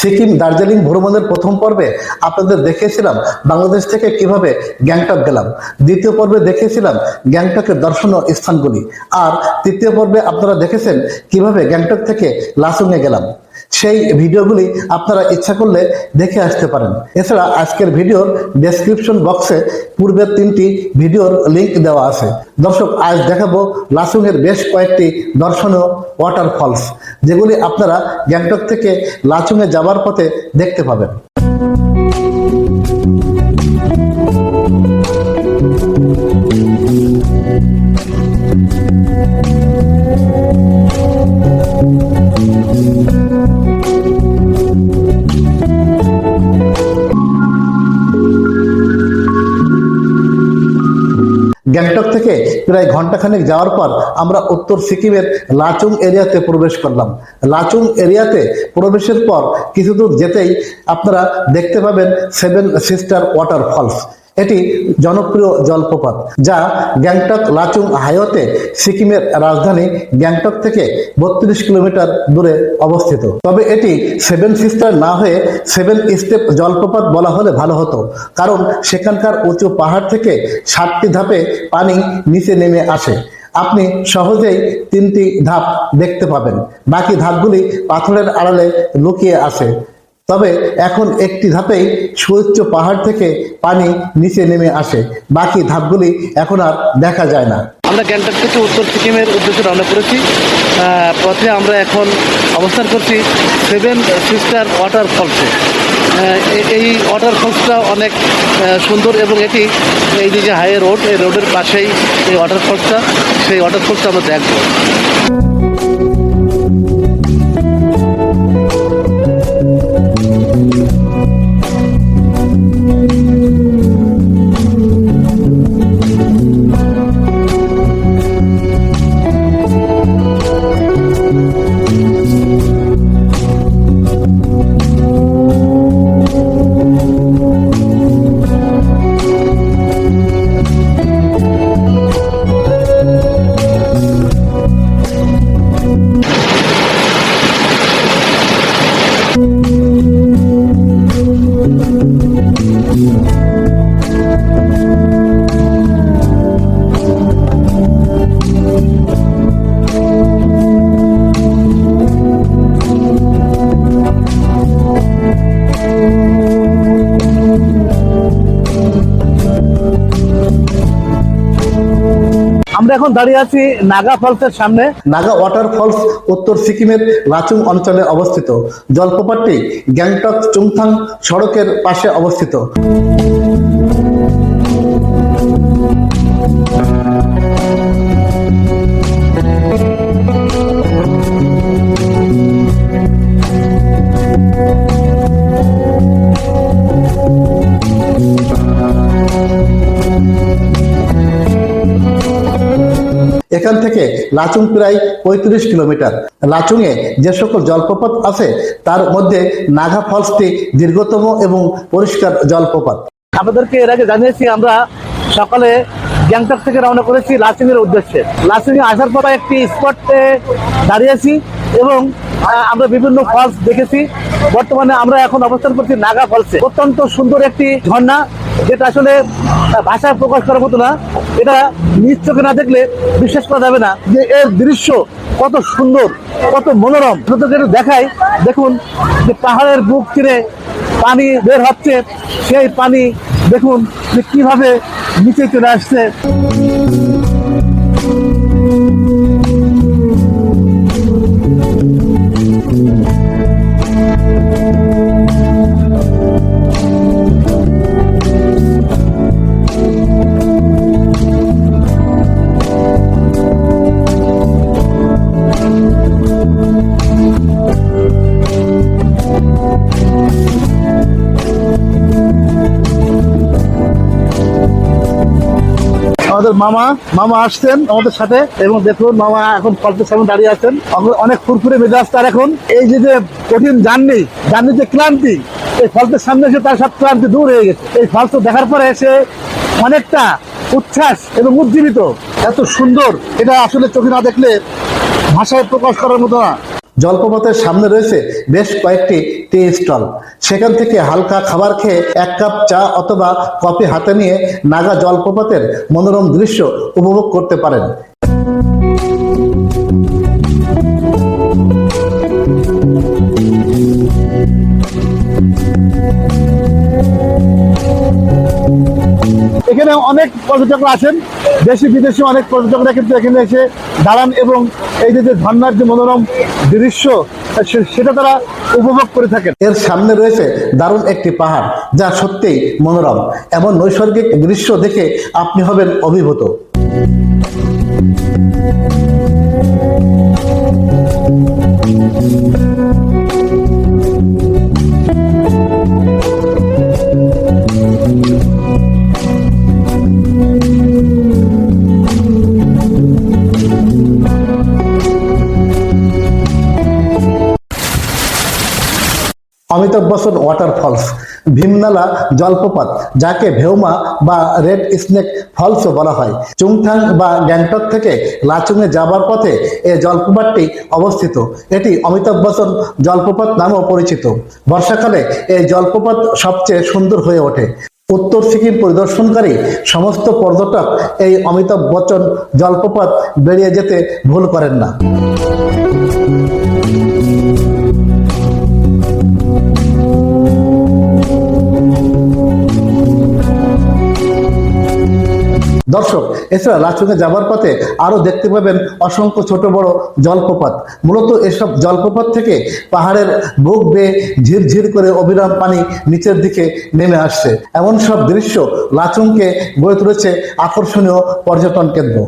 সিকিম, দার্জিলিং, ভ্রমণের প্রথম পর্বে আপনাদের দেখেছিলাম বাংলাদেশ থেকে কীভাবে গ্যাংটক গেলাম। দ্বিতীয় পর্বে দেখেছিলাম গ্যাংটকের দর্শনীয় স্থানগুলি। আর তৃতীয় পর্বে আপনারা দেখেছেন কীভাবে গ্যাংটক থেকে লাসুংয়ে গেলাম। সেই ভিডিওগুলি আপনারা ইচ্ছা করলে দেখে আসতে পারেন। এছাড়া আজকের ভিডিওর ডেসক্রিপশন বক্সে পূর্বের তিনটি ভিডিওর লিংক দেওয়া আছে। দর্শক, আজ দেখাবো লাসুংয়ের বেশ কয়েকটি দর্শনীয় ওয়াটারফলস যেগুলি আপনারা গ্যাংটক থেকে লাচুংয়ে যাওয়ার পথে দেখতে পাবেন। গ্যাংটক থেকে প্রায় ঘন্টাখানেক যাওয়ার পর আমরা উত্তর সিকিমের লাচুং এরিয়াতে প্রবেশ করলাম। লাচুং এরিয়াতে প্রবেশের পর কিছু দূর যেতেই আপনারা দেখতে পাবেন সেভেন সিস্টার ওয়াটার ফলস এটি জনপ্রিয় জলপ্রপাত, যা গ্যাংটক লাচুং হাইওয়েতে সিকিমের রাজধানী গ্যাংটক থেকে বত্রিশ কিলোমিটার দূরে অবস্থিত। তবে এটি সেভেন সিস্টার না হয়ে সেভেন স্টেপ জলপ্রপাত বলা হলে ভালো হতো, কারণ সেখানকার উঁচু পাহাড় থেকে ষাটটি ধাপে পানি নিচে নেমে আসে। আপনি সহজেই তিনটি ধাপ দেখতে পাবেন। বাকি ধাপগুলি পাথরের আড়ালে লুকিয়ে আসে। তবে এখন একটি ধাপেই সুউচ্চ পাহাড় থেকে পানি নিচে নেমে আসে। বাকি ধাপগুলি এখন আর দেখা যায় না। আমরা গ্যাংটক থেকে উত্তর সিকিমের উদ্দেশ্যে রওনা করেছি। পথে আমরা এখন অবস্থান করছি সেভেন সিস্টার ওয়াটার ফলসে এই ওয়াটার ফলসটা অনেক সুন্দর এবং এটি এই যে হাই রোড, এই রোডের পাশেই এই ওয়াটার ফলসটা সেই ওয়াটার ফলসটা আমরা দেখব। এখন দাঁড়িয়ে আছি নাগা ফলসের সামনে। নাগা ওয়াটার ফলস উত্তর সিকিমের লাচুং অঞ্চলে অবস্থিত। জলপ্রপাতটি গ্যাংটক চুংথাং সড়কের পাশে অবস্থিত। এখান থেকে লাচুং প্রায় পঁয়ত্রিশ কিলোমিটার। লাচুংয়ে যে সকল জলপ্রপাত আছে, তার মধ্যে নাগা ফলসটি দীর্ঘতম এবং পরিষ্কার জলপ্রপাত। আপনাদেরকে এর আগে জানিয়েছি, আমরা সকালে গ্যাংটক থেকে রওনা করেছি লাসিং এর উদ্দেশ্যে। লাসিং এ আসার পর একটি স্পটে দাঁড়িয়েছি এবং আমরা বিভিন্ন ফলস দেখেছি। বর্তমানে আমরা এখন অবস্থান করছি নাগা ফলসে। অত্যন্ত সুন্দর একটি ঝর্ণা। যেটা আসলে ভাষায় প্রকাশ করার মতো না, এটা নিজ চোখে না দেখলে বিশ্বাস করা যাবে না যে এর দৃশ্য কত সুন্দর, কত মনোরম। আপনাদেরকে দেখাই, দেখুন যে পাহাড়ের বুক চিরে পানি বের হচ্ছে, সেই পানি দেখুন যে কীভাবে নিচে চলে আসছে। আমাদের মামা মামা আসছেন আমাদের সাথে এবং দেখুন মামা এখন ফলসের সামনে দাঁড়িয়ে আছেন। অনেক ফুরফুরে মেজাজ তার এখন। এই যে যে কঠিন জার্নি জার্নি যে ক্লান্তি, এই ফলসের সামনে এসে তার সব ক্লান্তি দূর হয়ে গেছে। এই ফলস দেখার পরে এসে অনেকটা উচ্ছ্বাস এবং উজ্জীবিত। এত সুন্দর, এটা আসলে চোখে না দেখলে ভাষায় প্রকাশ করার মতো না। জলপ্রপাতের সামনে রয়েছে বেশ কয়েকটি টি স্টল। সেখান থেকে হালকা খাবার খেয়ে এক কাপ চা অথবা কফি হাতে নিয়ে নাগা জলপ্রপাতের মনোরম দৃশ্য উপভোগ করতে পারেন। এখানে অনেক পর্যটকরা আসেন। দেশি, বিদেশি অনেক পর্যটকরা কিন্তু এখানে এসে দাঁড়ান এবং এই যে ধান্নার যে মনোরম দৃশ্য সেটা তারা উপভোগ করে থাকেন। এর সামনে রয়েছে দারুণ একটি পাহাড়, যা সত্যিই মনোরম। এমন নৈসর্গিক দৃশ্য দেখে আপনি হবেন অভিভূত। অমিতাভ বচ্চন ওয়াটারফলস ভীমনালা জলপ্রপাত, যাকে ভেউমা বা রেড স্নেক ফলসও বলা হয়। চুংথাং বা গ্যাংটক থেকে লাচুংয়ে যাবার পথে এই জলপ্রপাতটি অবস্থিত। এটি অমিতাভ বচ্চন জলপ্রপাত নামেও পরিচিত। বর্ষাকালে এই জলপ্রপাত সবচেয়ে সুন্দর হয়ে ওঠে। উত্তর সিকিম পরিদর্শনকারী সমস্ত পর্যটক এই অমিতাভ বচ্চন জলপ্রপাত বেরিয়ে যেতে ভুল করেন না। দর্শক, এছাড়া লাচুংয়ে যাবার পথে আরও দেখতে পাবেন অসংখ্য ছোট বড় জলপ্রপাত। মূলত এসব জলপ্রপাত থেকে পাহাড়ের বুক বেয়ে ঝিরঝির করে অবিরাম পানি নিচের দিকে নেমে আসছে। এমন সব দৃশ্য লাচুংকে গড়ে তুলেছে আকর্ষণীয় পর্যটন কেন্দ্র।